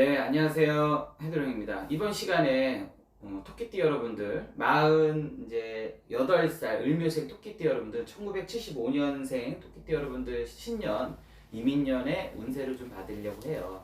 안녕하세요. 해드롱입니다. 이번 시간에 어, 토끼띠 여러분들, 40 이제 8살 을묘생 토끼띠 여러분들, 1975년생 토끼띠 여러분들 신년 이민년의 운세를 좀 받으려고 해요.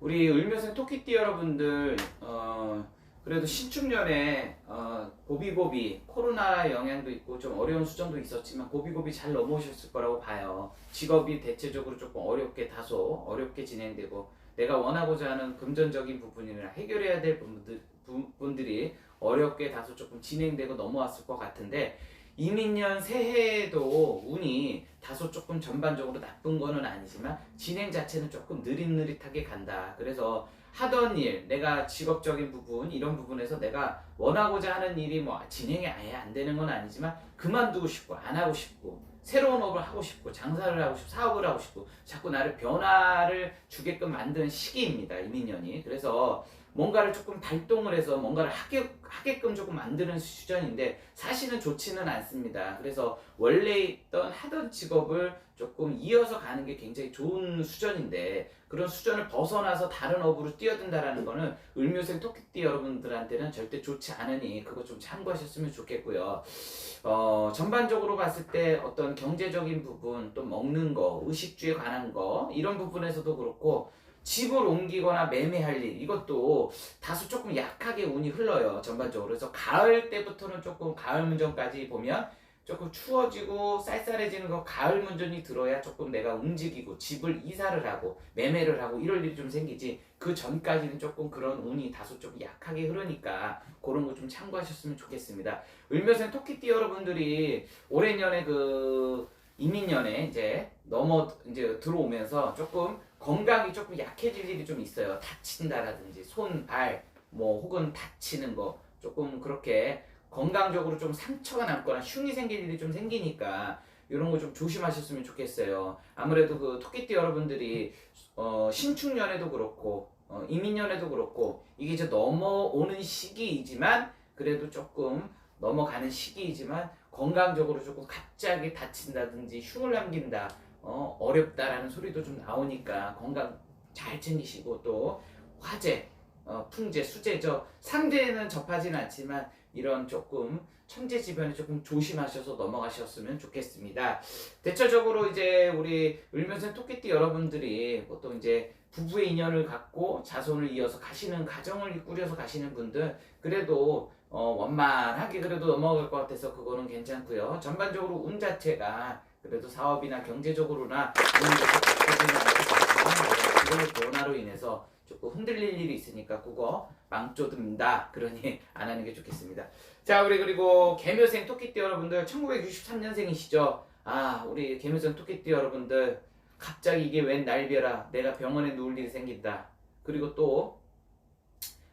우리 을묘생 토끼띠 여러분들, 어, 그래도 신축년에 어, 고비고비 코로나 영향도 있고 좀 어려운 수정도 있었지만 고비고비 잘 넘어오셨을 거라고 봐요. 직업이 대체적으로 조금 어렵게 다소 어렵게 진행되고 내가 원하고자 하는 금전적인 부분이나 해결해야 될 부분들, 부분들이 어렵게 다소 조금 진행되고 넘어왔을 것 같은데 이민년 새해에도 운이 다소 조금 전반적으로 나쁜 거는 아니지만 진행 자체는 조금 느릿느릿하게 간다. 그래서 하던 일, 내가 직업적인 부분 이런 부분에서 내가 원하고자 하는 일이 뭐 진행이 아예 안 되는 건 아니지만 그만두고 싶고 안 하고 싶고 새로운 업을 하고 싶고 장사를 하고 싶고 사업을 하고 싶고 자꾸 나를 변화를 주게끔 만드는 시기입니다 이민년이. 그래서 뭔가를 조금 발동을 해서 뭔가를 하게, 하게끔 조금 만드는 수준인데 사실은 좋지는 않습니다 그래서 원래 있던 하던 직업을 조금 이어서 가는 게 굉장히 좋은 수준인데 그런 수준을 벗어나서 다른 업으로 뛰어든다라는 거는 을묘생 토끼띠 여러분들한테는 절대 좋지 않으니 그거 좀 참고하셨으면 좋겠고요. 어, 전반적으로 봤을 때 어떤 경제적인 부분, 또 먹는 거, 의식주에 관한 거 이런 부분에서도 그렇고 집을 옮기거나 매매할 일 이것도 다소 조금 약하게 운이 흘러요 전반적으로 그래서 가을 때부터는 조금 가을 문전까지 보면 조금 추워지고 쌀쌀해지는 거 가을 문전이 들어야 조금 내가 움직이고 집을 이사를 하고 매매를 하고 이럴 일이 좀 생기지 그 전까지는 조금 그런 운이 다소 좀 약하게 흐르니까 그런 거 좀 참고하셨으면 좋겠습니다. 을묘생 토끼띠 여러분들이 올해 년에 그 이민년에 이제 넘어 이제 들어오면서 조금 건강이 조금 약해질 일이 좀 있어요. 다친다라든지 손, 발, 뭐 혹은 다치는 거 조금 그렇게 건강적으로 좀 상처가 남거나 흉이 생길 일이 좀 생기니까 이런 거 좀 조심하셨으면 좋겠어요. 아무래도 그 토끼띠 여러분들이 어, 신축년에도 그렇고 어, 이민년에도 그렇고 이게 이제 넘어오는 시기이지만 그래도 조금 넘어가는 시기이지만 건강적으로 조금 갑자기 다친다든지 흉을 남긴다 어, 어렵다라는 소리도 좀 나오니까 건강 잘 챙기시고 또 화재 어, 풍재, 수재죠. 상대는 접하지는 않지만 이런 조금 천재지변에 조금 조심하셔서 넘어가셨으면 좋겠습니다. 대체적으로 이제 우리 을면생 토끼띠 여러분들이 보통 이제 부부의 인연을 갖고 자손을 이어서 가시는 가정을 꾸려서 가시는 분들 그래도 어, 원만하게 그래도 넘어갈 것 같아서 그거는 괜찮고요. 전반적으로 운 자체가 그래도 사업이나 경제적으로나 그런 변화로 인해서 조금 흔들릴 일이 있으니까 그거 망조듭니다. 그러니 안 하는 게 좋겠습니다. 자, 우리 그리고 개묘생 토끼띠 여러분들 1963년생이시죠? 아, 우리 개묘생 토끼띠 여러분들 갑자기 이게 웬 날벼라 내가 병원에 누울 일이 생긴다. 그리고 또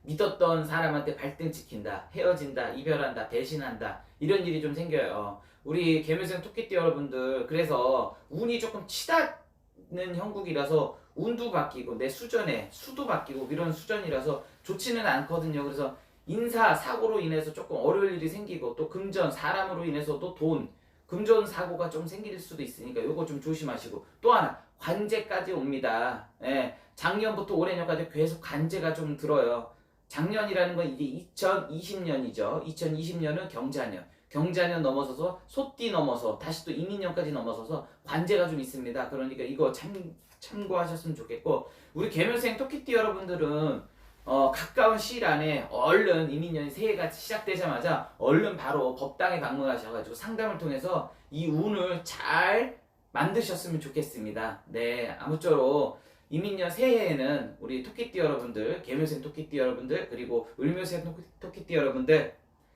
믿었던 사람한테 발등 찍힌다, 헤어진다, 이별한다, 배신한다 이런 일이 좀 생겨요. 우리 개묘생 토끼띠 여러분들 그래서 운이 조금 치닫는 형국이라서 운도 바뀌고 내 수전에 수도 바뀌고 이런 수전이라서 좋지는 않거든요. 그래서 인사 사고로 인해서 조금 어려울 일이 생기고 또 금전 사람으로 인해서도 돈 금전 사고가 좀 생길 수도 있으니까 요거 좀 조심하시고 또 하나 관제까지 옵니다. 예, 작년부터 올해년까지 계속 관제가 좀 들어요. 작년이라는 건 이게 2020년이죠. 2020년은 경자년. 경자년 넘어서서 소띠 넘어서 다시 또 이민년까지 넘어서서 관제가 좀 있습니다. 그러니까 이거 참 참고하셨으면 좋겠고 우리 개묘생 토끼띠 여러분들은 어, 가까운 시일 안에 얼른 이민년이 새해가 시작되자마자 얼른 바로 법당에 방문하셔가지고 상담을 통해서 이 운을 잘 만드셨으면 좋겠습니다. 네, 아무쪼록 이민년 새해에는 우리 토끼띠 여러분들, 개묘생 토끼띠 여러분들, 그리고 을묘생 토끼- 토끼띠 여러분들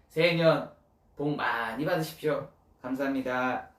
새해년 복 많이 받으십시오. 감사합니다.